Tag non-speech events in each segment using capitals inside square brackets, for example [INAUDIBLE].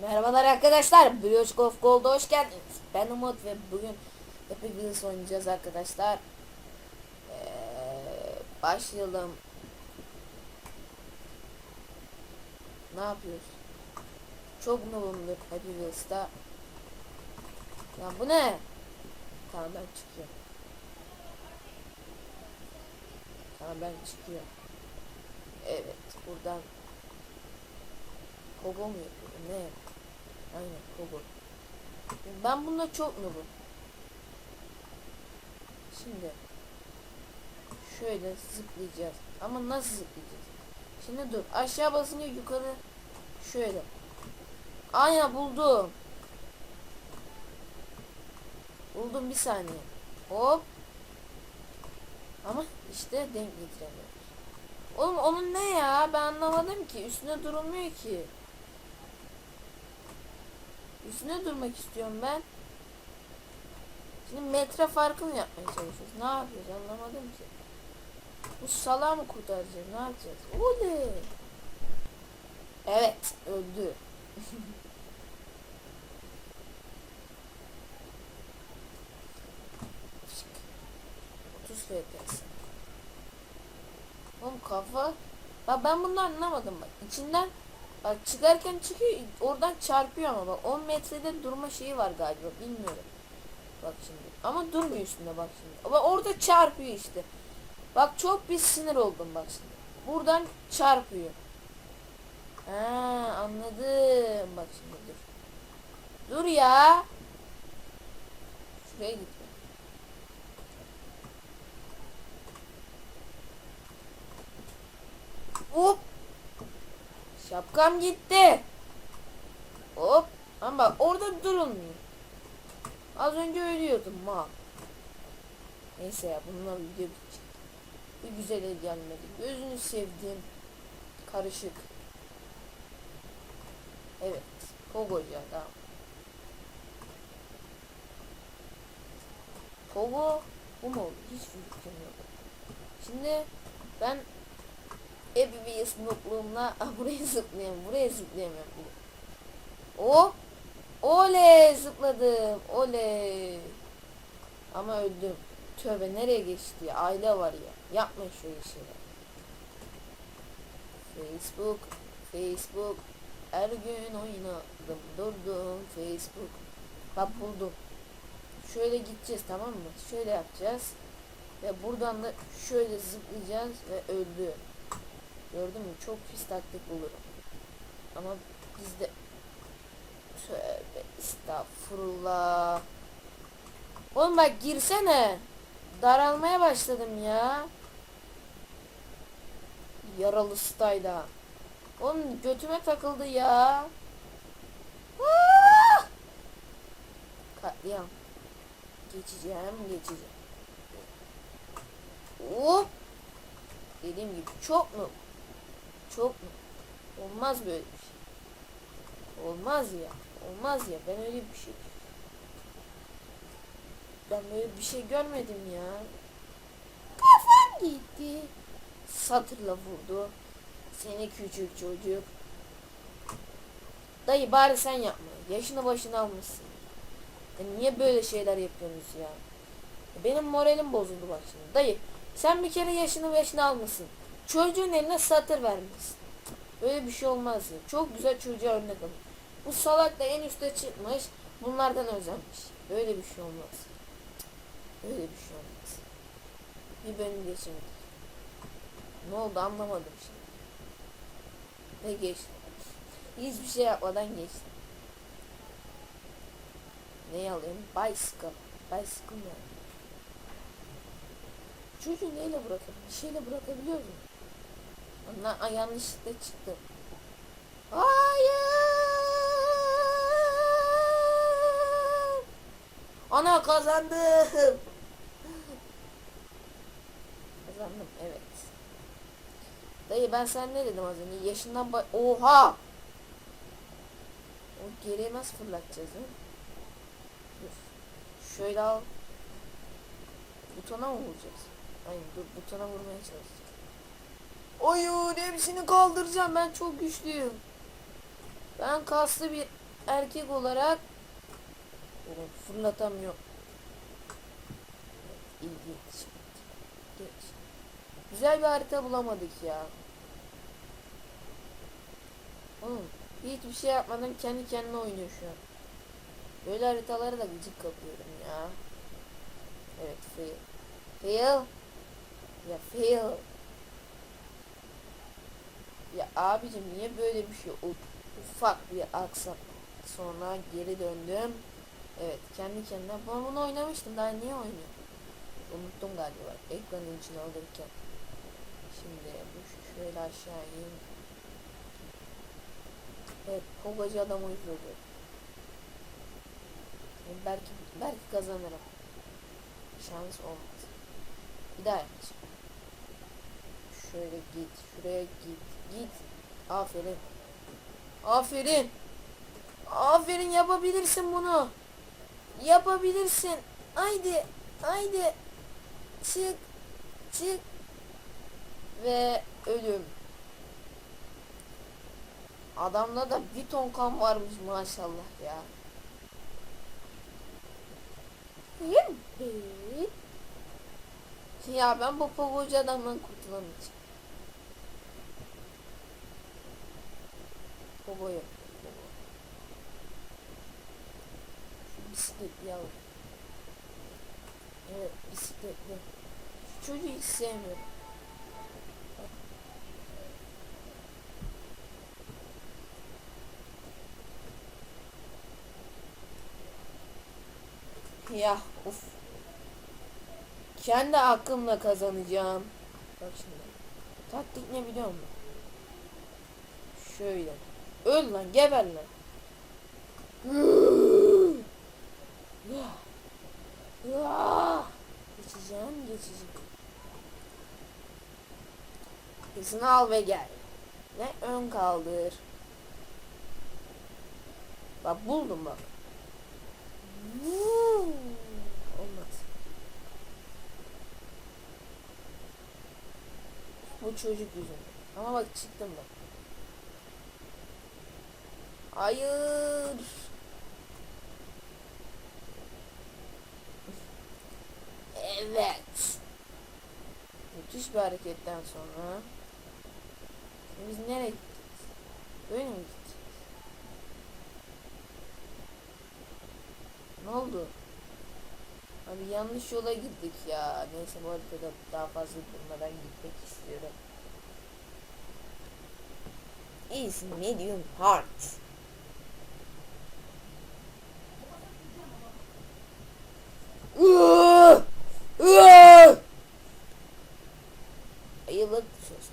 Merhabalar arkadaşlar. Brioche of Gold'a hoş geldiniz. Ben Umut ve bugün Happy Wheels oynayacağız arkadaşlar. Ee, başlayalım. Ne yapıyoruz? Çok noobumdur Happy Wheels'ta. Ya bu ne? Tamam ben çıkıyorum. Tamam ben çıkıyorum. Evet buradan Kogo mu yapıyor? Ne yapıyor? Aynen Kogo. Ben bunda çok noobum. Şimdi şöyle zıplayacağız. Ama nasıl zıplayacağız? Şimdi dur. Aşağı basınca yukarı şöyle. Aynen buldum. Buldum bir saniye. Hop. Ama işte denk getiremiyoruz. Oğlum onun ne ya? Ben anlamadım ki. Üstüne durulmuyor ki. Üstüne durmak istiyorum ben. Şimdi metre farkını yapmaya çalışıyoruz. Ne yapıyoruz anlamadım ki. Bu salağı mı kurtaracağız? Ne yapacağız? Oley. Evet öldü. Fışk. 30 FPS. Oğlum kafa. Bak ben bunu anlamadım bak. İçinden bak çıkarken çıkıyor oradan çarpıyor ama bak 10 metrede durma şeyi var galiba bilmiyorum. Bak şimdi. Ama durmuyor üstünde bak şimdi. Ama orada çarpıyor işte. Bak çok bir sinir oldum bak şimdi. Buradan çarpıyor. Ha anladım. Bak şimdi dur. Dur ya. Şuraya gitme. Hop. Şapkam gitti. Hop. Ama orada durulmuyor. Az önce ölüyordum ma. Neyse ya bununla video bitecek. Bir güzel el gelmedi. Gözünü sevdiğim karışık. Evet. Pogoca tamam. Pogo bu mu? Hiç fikrim yok. Şimdi ben Ebi snookluğumla [LAUGHS] ah, buraya zıplayayım, buraya zıplayamıyorum. Hop! Oley zıpladım. Oley. Ama öldüm. Tövbe nereye geçti ya? Aile var ya. Yapmayın şöyle şeyler. Facebook, Facebook. Her gün oynadım, durdum. Facebook. Bak buldum. Şöyle gideceğiz tamam mı? Şöyle yapacağız. Ve buradan da şöyle zıplayacağız ve öldü. Gördün mü? Çok pis taktik bulurum. Ama bizde Tövbe estağfurullah. Oğlum bak girsene. Daralmaya başladım ya. Yaralı stayda. Oğlum götüme takıldı ya. Ah! Katliam. Geçeceğim, geçeceğim. Hop. Dediğim gibi çok mu? Çok mu? Olmaz böyle bir şey. Olmaz ya. Olmaz ya. Ben öyle bir şey ben böyle bir şey görmedim ya. Kafam gitti. Satırla vurdu. Seni küçük çocuk. Dayı bari sen yapma. Yaşını başını almışsın. Ya niye böyle şeyler yapıyorsunuz ya? Benim moralim bozuldu bak şimdi. Dayı sen bir kere yaşını başını almışsın. Çocuğun eline satır vermişsin. Böyle bir şey olmaz ya. Çok güzel çocuğa örnek alın. Bu salak da en üste çıkmış. Bunlardan özenmiş. Böyle bir şey olmaz. Öyle bir şey olmaz. Bir bölüm geçemedik. Ne oldu anlamadım şimdi. Ve geçti. Hiçbir şey yapmadan geçti. Ne alayım? Bicycle. Bicycle ne? Çocuğu neyle bırakabilir? Bir şeyle bırakabiliyor mu? Ay, yanlışlıkla çıktı. Hayır. Ana kazandım. Kazandım evet. Dayı ben sen ne dedim az önce? Yaşından ba Oha! O geriye nasıl fırlatacağız değil mi? Şöyle al. Butona mı vuracağız? Hayır dur butona vurmaya çalışacağız. Oyun hepsini kaldıracağım ben çok güçlüyüm. Ben kaslı bir erkek olarak Oğlum fırlatamıyor. İlginç. Geç. Güzel bir harita bulamadık ya. Oğlum hiçbir şey yapmadan kendi kendine oynuyor şu an. Böyle haritaları da gıcık kapıyorum ya. Evet fail. Fail. Ya fail. Ya abicim niye böyle bir şey ufak bir aksak sonra geri döndüm. Evet kendi kendine ben bunu oynamıştım daha niye oynuyorum? Unuttum galiba ekranın içine alırken. Şimdi bu şöyle aşağı in. Evet kovacı adam uyuyordu. Belki belki kazanırım. Şans olmaz. Bir daha yapacağım. Şöyle git. Şuraya git. Git. Aferin. Aferin. Aferin yapabilirsin bunu. Yapabilirsin. Haydi. Haydi. Çık. Çık. Ve ölüm. Adamda da bir ton kan varmış maşallah ya. Ya ben bu pogocu adamdan kurtulamayacağım. Pogo yok. Pogo. Şu bisikletli alalım. Evet bisikletli. Şu çocuğu. Ya uf. Kendi aklımla kazanacağım. Bak şimdi. Taktik ne biliyor musun? Şöyle. Öl lan geber lan. Geçeceğim geçeceğim. Hızını al ve gel. Ve ön kaldır. Bak buldum bak. Olmaz. Bu çocuk yüzünden. Ama bak çıktım bak. Hayır. Evet. Müthiş bir hareketten sonra. Biz nereye gideceğiz? Böyle mi gideceğiz? Ne oldu? Abi yanlış yola gittik ya. Neyse bu haritada daha fazla durmadan gitmek istiyorum. Easy, medium, hard.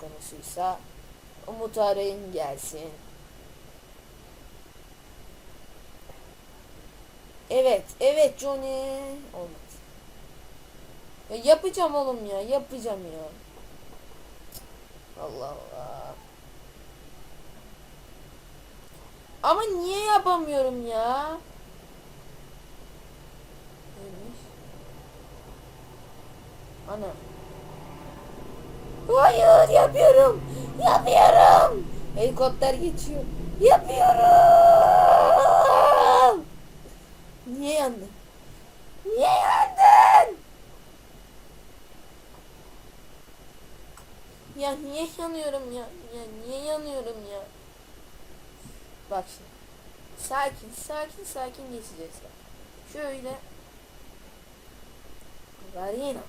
Konusuysa Umut arayın gelsin. Evet, evet Johnny. Olmaz. Ya yapacağım oğlum ya, yapacağım ya. Allah Allah. Ama niye yapamıyorum ya? Neymiş? Ana. Hayır yapıyorum. Yapıyorum. Helikopter geçiyor. Yapıyorum. Niye yandın? Niye yandın? Ya niye yanıyorum ya? Ya niye yanıyorum ya? Bak şimdi. Sakin, sakin, sakin geçeceğiz. Şöyle. Garina.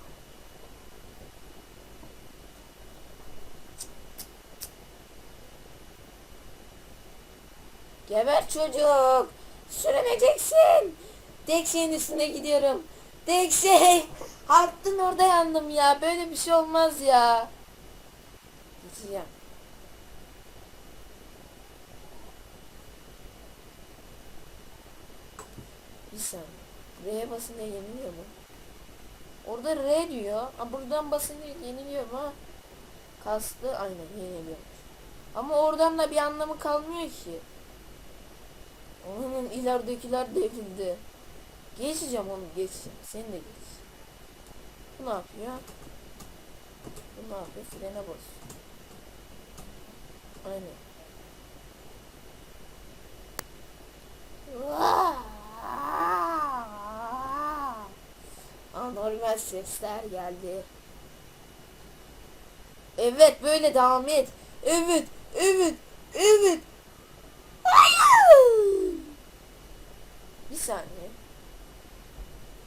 Geber çocuk. Sürüneceksin. Dexy'nin üstüne gidiyorum. Dexy. Attın orada yandım ya. Böyle bir şey olmaz ya. Geçeceğim. Bir saniye. R'ye basınca yeniliyor mu? Orada R diyor. Ha, buradan basınca yeniliyor mu? Kastı aynen yeniliyor. Ama oradan da bir anlamı kalmıyor ki. Oğlum ileridekiler devrildi. Geçeceğim oğlum geçeceğim. Sen de geç. Bu ne yapıyor? Bu ne yapıyor? Frene bas. Aynen. Anormal sesler geldi. Evet böyle devam et. Evet, evet, evet, saniye.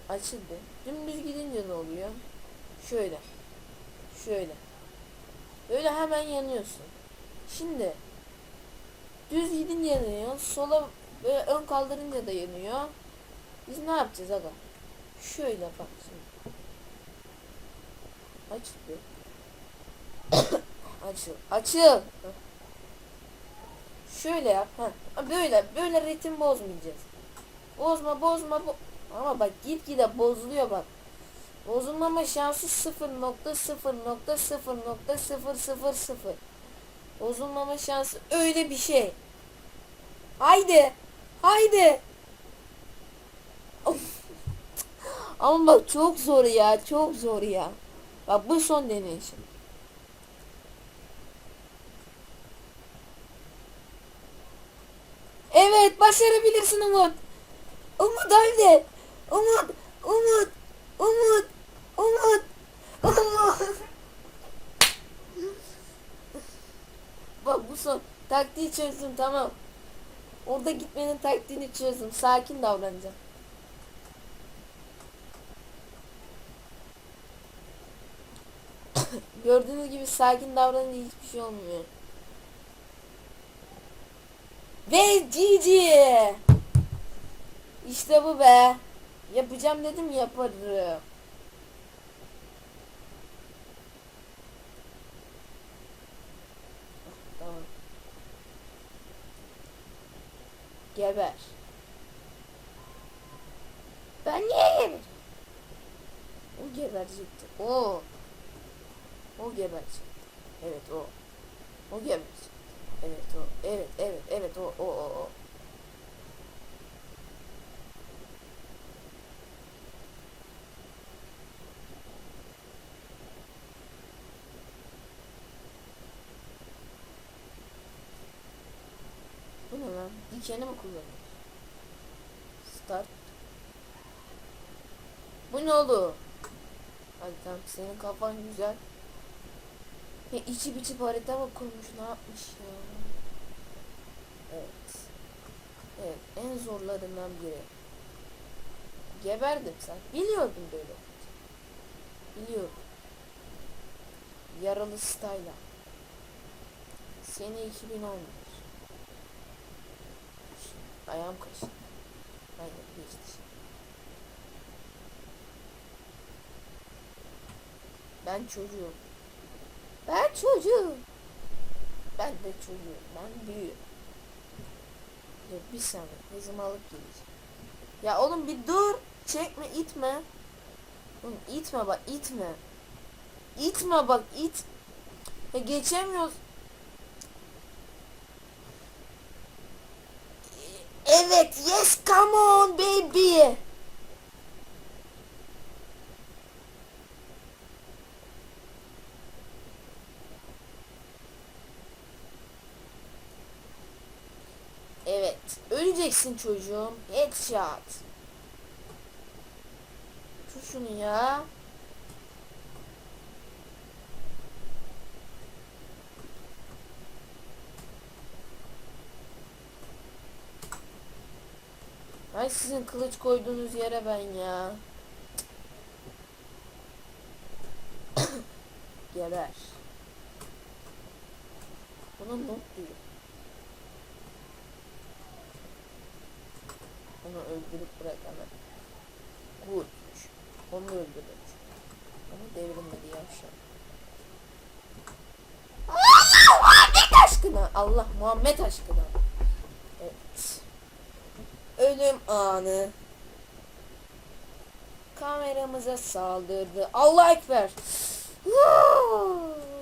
Açıldı. Dümdüz gidince ne oluyor? Şöyle. Şöyle. Böyle hemen yanıyorsun. Şimdi düz gidince yanıyor. Sola böyle ön kaldırınca da yanıyor. Biz ne yapacağız aga? Şöyle bak şimdi. Aç bir. [COUGHS] Açıl. Açıl. Şöyle yap. Heh. Böyle. Böyle ritim bozmayacağız. Bozma bozma. Bo Ama bak gitgide bozuluyor bak. Bozulmama şansı 0.0.0.000. Bozulmama şansı öyle bir şey. Haydi. Haydi. Ama bak çok zor ya. Çok zor ya. Bak bu son deneyişim. Evet başarabilirsin Umut. Umut haydi. Umut. Umut. Umut. Umut. Umut. Bak bu son. Taktiği çözdüm tamam. Orada gitmenin taktiğini çözdüm. Sakin davranacağım. [COUGHS] Gördüğünüz gibi sakin davranınca hiçbir şey olmuyor. Ve GG. İşte bu be. Yapacağım dedim yaparım. Tamam. Geber. Ben niye geber? O geberecekti. O. O geberecekti. Evet o. O geberecekti. Evet o. Evet evet evet o o o o. Dikeni mi kullanıyor? Start. Bu ne oldu? Hadi tamam senin kafan güzel. Ya içi biçip harita mı kurmuş ne yapmış ya? Evet. Evet en zorlarından biri. Geberdim sen. Biliyordum böyle. olacak. Biliyordum. Yaralı style'a. Sene 2011. Ayağım kaşındı. Aynen geçti. Ben çocuğum. Ben çocuğum. Ben de çocuğum. Ben büyüğüm. Dur bir saniye. Hızımı alıp geleceğim. Ya oğlum bir dur. Çekme itme. Oğlum itme bak itme. İtme bak it. Ya geçemiyoruz. Öleceksin çocuğum. Headshot. Tut şunu ya. Ay sizin kılıç koyduğunuz yere ben ya. [COUGHS] Geber. Buna not Onu öldürüp bırak hemen. Goodmuş. Onu öldürür. Onu devrilmedi yavşak. Allah Muhammed aşkına. Allah Muhammed aşkına. Evet. Ölüm anı. Kameramıza saldırdı. Allah ekber.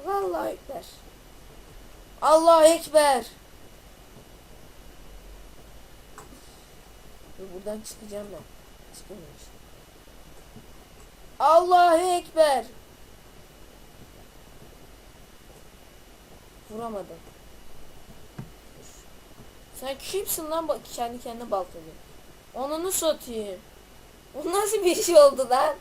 Allah ekber. Allah ekber. Dur buradan çıkacağım ben. Çıkamıyorum işte. Allahu Ekber. Vuramadım. Sen kimsin lan bak kendi kendine baltalıyor. Onunu satayım. O nasıl bir şey oldu lan?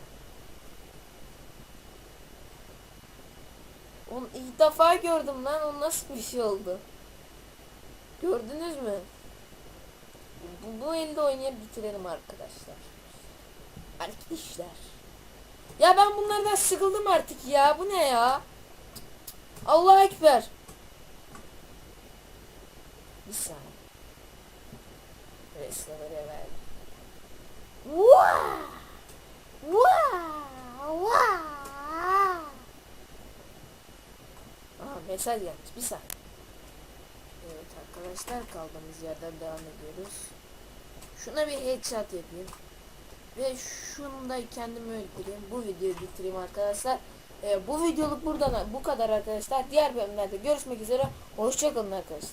Onu ilk defa gördüm lan. O nasıl bir şey oldu? Gördünüz mü? Bu, elde oynayıp bitirelim arkadaşlar. Arkadaşlar. Ya ben bunlardan sıkıldım artık ya. Bu ne ya? Allah ekber. Bir saniye. Reslamları ver. Vaa! Vaa! Vaa! Aha mesaj gelmiş. Bir saniye. Evet arkadaşlar kaldığımız yerden devam ediyoruz. Şuna bir headshot yapayım. Ve şunu da kendimi öldüreyim. Bu videoyu bitireyim arkadaşlar. Ee, bu videoluk buradan bu kadar arkadaşlar. Diğer bölümlerde görüşmek üzere. Hoşçakalın arkadaşlar.